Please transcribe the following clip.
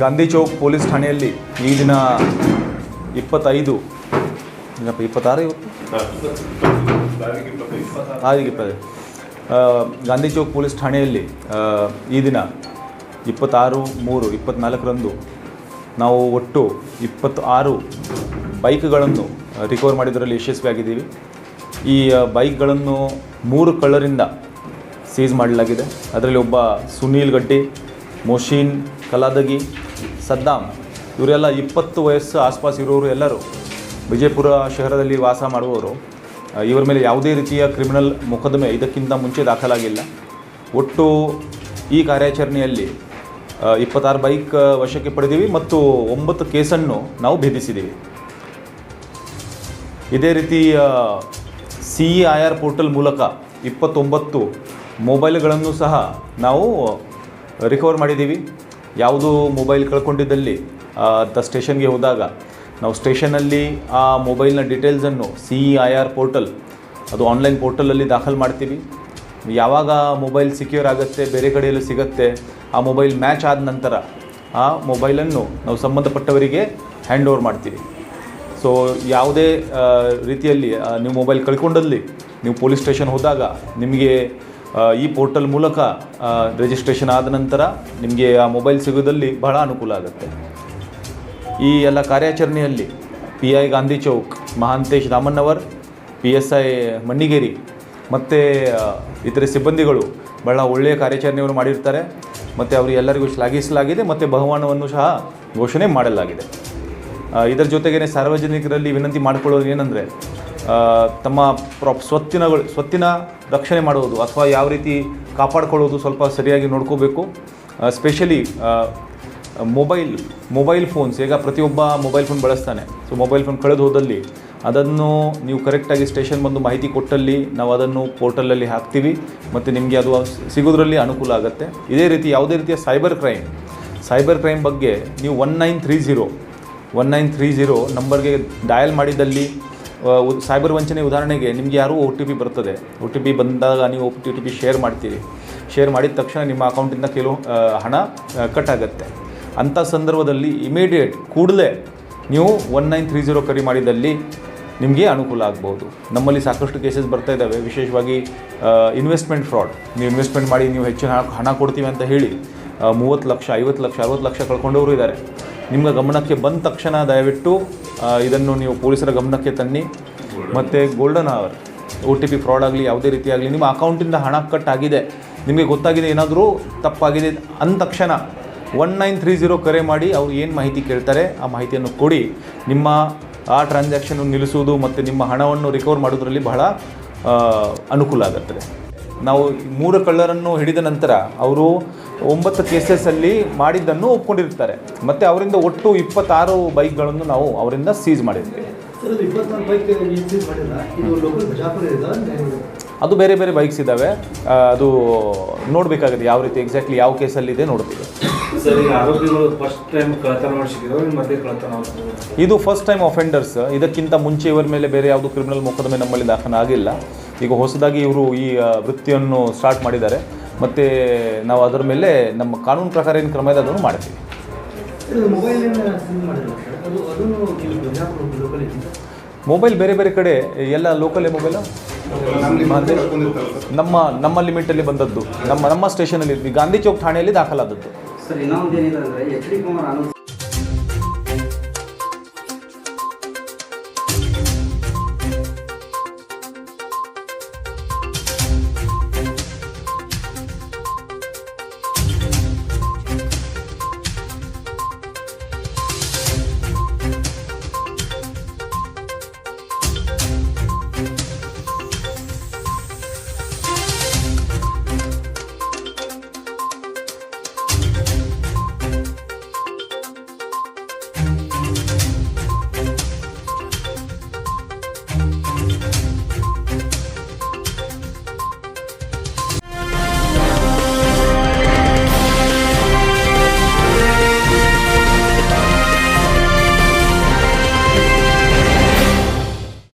Gandhi Chowk police ಠಾಣೆಯಲ್ಲಿ ಈ ದಿನ ಇಪ್ಪತ್ತೈದು, ಏನಪ್ಪ, ಇಪ್ಪತ್ತಾರು ಇವತ್ತು? ತಾರೀಕು ಇಪ್ಪತ್ತೈದು ಗಾಂಧಿ ಚೌಕ್ ಪೊಲೀಸ್ ಠಾಣೆಯಲ್ಲಿ ಈ ದಿನ ಇಪ್ಪತ್ತಾರು, ಮೂರು ಇಪ್ಪತ್ತ್ನಾಲ್ಕರಂದು ನಾವು ಒಟ್ಟು ಇಪ್ಪತ್ತು ಆರು ಬೈಕ್ಗಳನ್ನು ರಿಕವರ್ ಮಾಡಿದ್ದರಲ್ಲಿ ಯಶಸ್ವಿಯಾಗಿದ್ದೀವಿ. ಈ ಬೈಕ್ಗಳನ್ನು ಮೂರು ಕಳ್ಳರಿಂದ ಸೀಸ್ ಮಾಡಲಾಗಿದೆ. ಅದರಲ್ಲಿ ಒಬ್ಬ ಸುನೀಲ್ ಗಡ್ಡಿ ಮೊಶೀನ್ ಕಲಾದಗಿ, ಸದ್ದಾಮ್ ಇವರೆಲ್ಲ ಇಪ್ಪತ್ತು ವಯಸ್ಸು ಆಸ್ಪಾಸ್ ಇರೋರು ಎಲ್ಲರೂ ವಿಜಯಪುರ ಶಹರದಲ್ಲಿ ವಾಸ ಮಾಡುವವರು. ಇವರ ಮೇಲೆ ಯಾವುದೇ ರೀತಿಯ ಕ್ರಿಮಿನಲ್ ಮೊಕದ್ದಮೆ ಇದಕ್ಕಿಂತ ಮುಂಚೆ ದಾಖಲಾಗಿಲ್ಲ. ಒಟ್ಟು ಈ ಕಾರ್ಯಾಚರಣೆಯಲ್ಲಿ ಇಪ್ಪತ್ತಾರು ಬೈಕ್ ವಶಕ್ಕೆ ಪಡೆದೀವಿ ಮತ್ತು ಒಂಬತ್ತು ಕೇಸನ್ನು ನಾವು ಭೇದಿಸಿದ್ದೀವಿ ಇದೇ ರೀತಿ C E I R portal ಮೂಲಕ ಇಪ್ಪತ್ತೊಂಬತ್ತು ಮೊಬೈಲ್ಗಳನ್ನು ಸಹ ನಾವು ರಿಕವರ್ ಮಾಡಿದ್ದೀವಿ. ಯಾವುದು ಮೊಬೈಲ್ ಕಳ್ಕೊಂಡಿದ್ದಲ್ಲಿ ದ ಸ್ಟೇಷನ್ಗೆ ಹೋದಾಗ, ನಾವು ಸ್ಟೇಷನಲ್ಲಿ ಆ ಮೊಬೈಲ್ನ ಡೀಟೇಲ್ಸನ್ನು C E I R portal ಅದು ಆನ್ಲೈನ್ ಪೋರ್ಟಲಲ್ಲಿ ದಾಖಲು ಮಾಡ್ತೀವಿ. ಯಾವಾಗ ಮೊಬೈಲ್ ಸಿಕ್ಯೂರ್ ಆಗುತ್ತೆ, ಬೇರೆ ಕಡೆಯಲ್ಲೂ ಸಿಗುತ್ತೆ, ಆ ಮೊಬೈಲ್ ಮ್ಯಾಚ್ ಆದ ನಂತರ, ಆ ಮೊಬೈಲನ್ನು ನಾವು ಸಂಬಂಧಪಟ್ಟವರಿಗೆ ಹ್ಯಾಂಡ್ ಓವರ್ ಮಾಡ್ತೀವಿ. ಸೊ ಯಾವುದೇ ರೀತಿಯಲ್ಲಿ ನೀವು ಮೊಬೈಲ್ ಕಳ್ಕೊಂಡಲ್ಲಿ, ನೀವು ಪೊಲೀಸ್ ಸ್ಟೇಷನ್ ಹೋದಾಗ, ನಿಮಗೆ ಈ ಪೋರ್ಟಲ್ ಮೂಲಕ ರಿಜಿಸ್ಟ್ರೇಷನ್ ಆದ ನಂತರ ನಿಮಗೆ ಆ ಮೊಬೈಲ್ ಸಿಗೋದಲ್ಲಿ ಬಹಳ ಅನುಕೂಲ ಆಗುತ್ತೆ. ಈ ಎಲ್ಲ ಕಾರ್ಯಾಚರಣೆಯಲ್ಲಿ P I Gandhi Chowk Mahantesh Ramannavar P S I Mannigeri ಮತ್ತು ಇತರೆ ಸಿಬ್ಬಂದಿಗಳು ಬಹಳ ಒಳ್ಳೆಯ ಕಾರ್ಯಾಚರಣೆಯನ್ನು ಮಾಡಿರ್ತಾರೆ. ಮತ್ತು ಅವರು ಎಲ್ಲರಿಗೂ ಶ್ಲಾಘಿಸಲಾಗಿದೆ ಮತ್ತು ಬಹುಮಾನವನ್ನು ಸಹ ಘೋಷಣೆ ಮಾಡಲಾಗಿದೆ. ಇದರ ಜೊತೆಗೇ ಸಾರ್ವಜನಿಕರಲ್ಲಿ ವಿನಂತಿ ಮಾಡಿಕೊಳ್ಳೋದು ಏನಂದರೆ ತಮ್ಮ ಪ್ರಾಪ್ ಸ್ವತ್ತಿನಗಳು, ಸ್ವತ್ತಿನ ರಕ್ಷಣೆ ಮಾಡುವುದು ಅಥವಾ ಯಾವ ರೀತಿ ಕಾಪಾಡ್ಕೊಳ್ಳೋದು ಸ್ವಲ್ಪ ಸರಿಯಾಗಿ ನೋಡ್ಕೋಬೇಕು. ಸ್ಪೆಷಲಿ ಮೊಬೈಲ್ ಮೊಬೈಲ್ ಫೋನ್ಸ್ ಈಗ ಪ್ರತಿಯೊಬ್ಬ ಮೊಬೈಲ್ ಫೋನ್ ಬಳಸ್ತಾನೆ. ಸೊ ಮೊಬೈಲ್ ಫೋನ್ ಕಳೆದು ಹೋದಲ್ಲಿ ಅದನ್ನು ನೀವು ಕರೆಕ್ಟಾಗಿ ಸ್ಟೇಷನ್ ಬಂದು ಮಾಹಿತಿ ಕೊಟ್ಟಲ್ಲಿ ನಾವು ಅದನ್ನು ಪೋರ್ಟಲಲ್ಲಿ ಹಾಕ್ತೀವಿ ಮತ್ತು ನಿಮಗೆ ಅದು ಸಿಗೋದ್ರಲ್ಲಿ ಅನುಕೂಲ ಆಗುತ್ತೆ. ಇದೇ ರೀತಿ ಯಾವುದೇ ರೀತಿಯ ಸೈಬರ್ ಕ್ರೈಮ್ ಸೈಬರ್ ಕ್ರೈಮ್ ಬಗ್ಗೆ ನೀವು one nine three zero one nine three zero ನಂಬರ್ಗೆ ಡಯಲ್ ಮಾಡಿದಲ್ಲಿ ಸೈಬರ್ ವಂಚನೆ ಉದಾಹರಣೆಗೆ ನಿಮಗೆ ಯಾರೂ ಒ ಟಿ ಪಿ ಬರ್ತದೆ. ಒ ಟಿ ಪಿ ಬಂದಾಗ ನೀವು ಒ ಟಿ ಪಿ ಶೇರ್ ಮಾಡ್ತೀರಿ. ಶೇರ್ ಮಾಡಿದ ತಕ್ಷಣ ನಿಮ್ಮ ಅಕೌಂಟಿಂದ ಕೆಲವು ಹಣ ಕಟ್ ಆಗುತ್ತೆ. ಅಂಥ ಸಂದರ್ಭದಲ್ಲಿ ಇಮಿಡಿಯೇಟ್ ಕೂಡಲೇ ನೀವು ಒನ್ ನೈನ್ ತ್ರೀ ಜೀರೋ ಕರೆ ಮಾಡಿದಲ್ಲಿ ನಿಮಗೆ ಅನುಕೂಲ ಆಗ್ಬೋದು. ನಮ್ಮಲ್ಲಿ ಸಾಕಷ್ಟು ಕೇಸಸ್ ಬರ್ತಾ ಇದ್ದಾವೆ ವಿಶೇಷವಾಗಿ ಇನ್ವೆಸ್ಟ್ಮೆಂಟ್ ಫ್ರಾಡ್ ನೀವು ಇನ್ವೆಸ್ಟ್ಮೆಂಟ್ ಮಾಡಿ ನೀವು ಹೆಚ್ಚಿನ ಹಣ ಕೊಡ್ತೀವಿ ಅಂತ ಹೇಳಿ ಮೂವತ್ತು ಲಕ್ಷ, ಐವತ್ತು ಲಕ್ಷ, ಅರವತ್ತು ಲಕ್ಷ ಕಳ್ಕೊಂಡವರು ಇದ್ದಾರೆ ನಿಮ್ಮ ಗಮನಕ್ಕೆ ಬಂದ ತಕ್ಷಣ ದಯವಿಟ್ಟು ಇದನ್ನು ನೀವು ಪೊಲೀಸರ ಗಮನಕ್ಕೆ ತನ್ನಿ. ಮತ್ತು golden hour, O T P fraud ಆಗಲಿ, ಯಾವುದೇ ರೀತಿ ಆಗಲಿ, ನಿಮ್ಮ ಅಕೌಂಟಿಂದ ಹಣ ಕಟ್ ಆಗಿದೆ ನಿಮಗೆ ಗೊತ್ತಾಗಿದೆ ಏನಾದರೂ ತಪ್ಪಾಗಿದೆ ಅಂದ ತಕ್ಷಣ ಒನ್ ನೈನ್ ತ್ರೀ ಝೀರೋ ಕರೆ ಮಾಡಿ ಅವ್ರು ಏನು ಮಾಹಿತಿ ಕೇಳ್ತಾರೆ, ಆ ಮಾಹಿತಿಯನ್ನು ಕೊಡಿ. ನಿಮ್ಮ, ಆ ಟ್ರಾನ್ಸಾಕ್ಷನ್ ನಿಲ್ಲಿಸುವುದು ಮತ್ತು ನಿಮ್ಮ ಹಣವನ್ನು ರಿಕವರ್ ಮಾಡೋದ್ರಲ್ಲಿ ಬಹಳ ಅನುಕೂಲ ಆಗುತ್ತದೆ. ನಾವು ಮೂರು ಕಳ್ಳರನ್ನು ಹಿಡಿದ ನಂತರ ಅವರು ಒಂಬತ್ತು ಕೇಸಸಲ್ಲಿ ಮಾಡಿದ್ದನ್ನು ಒಪ್ಕೊಂಡಿರ್ತಾರೆ ಮತ್ತು ಅವರಿಂದ ಒಟ್ಟು ಇಪ್ಪತ್ತಾರು ಬೈಕ್ಗಳನ್ನು ನಾವು ಅವರಿಂದ ಸೀಸ್ ಮಾಡಿದ್ವಿ. ಸರ್ ಅದು ಬೇರೆ ಬೇರೆ ಬೈಕ್ಸ್ ಇದ್ದಾವೆ ಅದು ನೋಡಬೇಕಾಗಿದೆ ಯಾವ ರೀತಿ ಎಕ್ಸಾಕ್ಟ್ಲಿ ಯಾವ ಕೇಸಲ್ಲಿದೆ ನೋಡ್ತೀವಿ. ಇದು ಫಸ್ಟ್ ಟೈಮ್ ಅಫೆಂಡರ್ಸ್ ಇದಕ್ಕಿಂತ ಮುಂಚೆ ಇವರ ಮೇಲೆ ಬೇರೆ ಯಾವುದು ಕ್ರಿಮಿನಲ್ ಮೊಕದ್ದಮೆ ನಮ್ಮಲ್ಲಿ ದಾಖಲ ಆಗಿಲ್ಲ ಈಗ ಹೊಸದಾಗಿ ಇವರು ಈ ವೃತ್ತಿಯನ್ನು ಸ್ಟಾರ್ಟ್ ಮಾಡಿದ್ದಾರೆ. ಮತ್ತು ನಾವು ಅದರ ಮೇಲೆ ನಮ್ಮ ಕಾನೂನು ಪ್ರಕಾರ ಏನು ಕ್ರಮ ಇದೆ ಅದನ್ನು ಮಾಡ್ತೀವಿ. ಮೊಬೈಲ್ ಬೇರೆ ಬೇರೆ ಕಡೆ ಎಲ್ಲ ಲೋಕಲ್ ಮೊಬೈಲ್ ನಮ್ಮ ನಮ್ಮ ಲಿಮಿಟಲ್ಲಿ ಬಂದದ್ದು. ನಮ್ಮ ನಮ್ಮ ಸ್ಟೇಷನಲ್ಲಿ ಗಾಂಧಿ ಚೌಕ್ ಠಾಣೆಯಲ್ಲಿ ದಾಖಲಾದದ್ದು.